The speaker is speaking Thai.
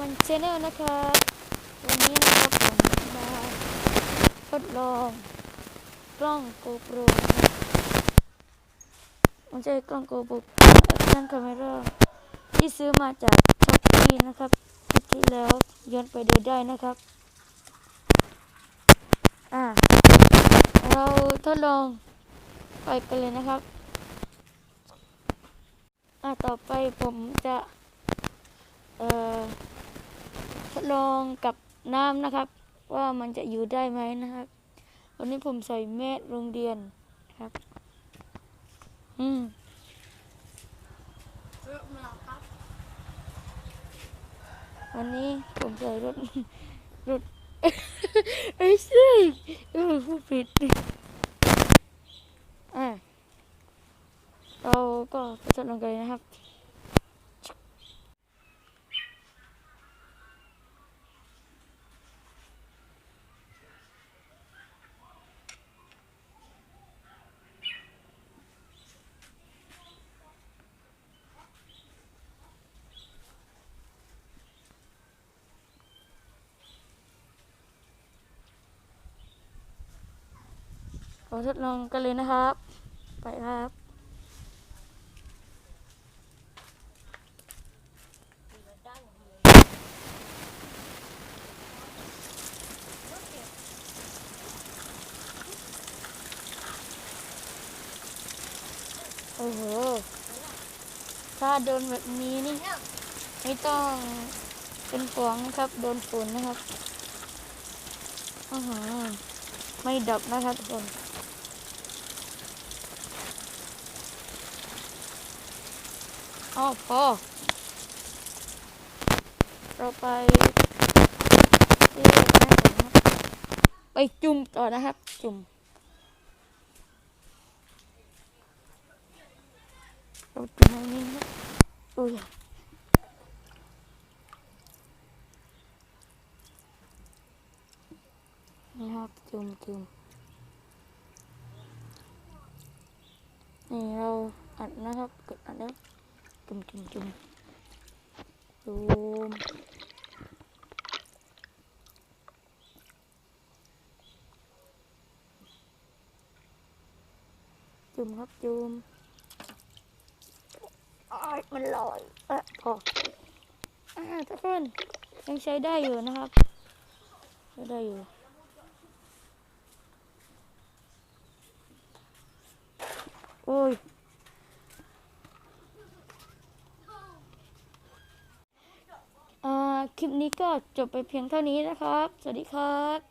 มันเชนเนลนะครับวันนี้นะครับผมมาทดลองกล้อง GoPro นะครับมันใช่กล้อง GoPro Action Camera ที่ซื้อมาจากช้อปปี้นะครับคลิปที่แล้วย้อนไปดูได้นะครับ อ่า เราทดลองไปกันเลยนะครับ อ่าต่อไปผมจะ เอ่อ ดลองกับน้ำนะครับ ว่ามันจะอยู่ได้ไหมนะครับ วันนี้ผมใส่แมสโรงเรียนครับ อืมวันนี้ผมใส่รถรถไอ้ยใช่เออผู้ผิดอะเราก็ไปทดลองกันนะครับ ขอทดลองกันเลยนะครับ ไปครับโอ้โห ถ้าโดนแบบนี้นี่ไม่ต้องเป็นฟองนะครับ โดนฝนนะครับอ๋อหือไม่ดับนะครับทุกคน อ๋อพอ เราไปที่แม่ผมนะครับไปจุ่มต่อนะครับ จุ่มเราจุ่มให้นิ่งนะอุ้ยนี่ครับจุ่มจุ่มนี่เราอัดนะครับกดอัดแล้ว จุ่มจุ่มจุ่มจุ่มจุ่มครับจุ่มอ้ยมันลอยเอะพออ่าทุกคนยังใช้ได้อยู่นะครับใช้ได้อยู่โอ้ย อ่าคลิป นี้ก็จบไปเพียงเท่านี้นะครับ สวัสดีครับ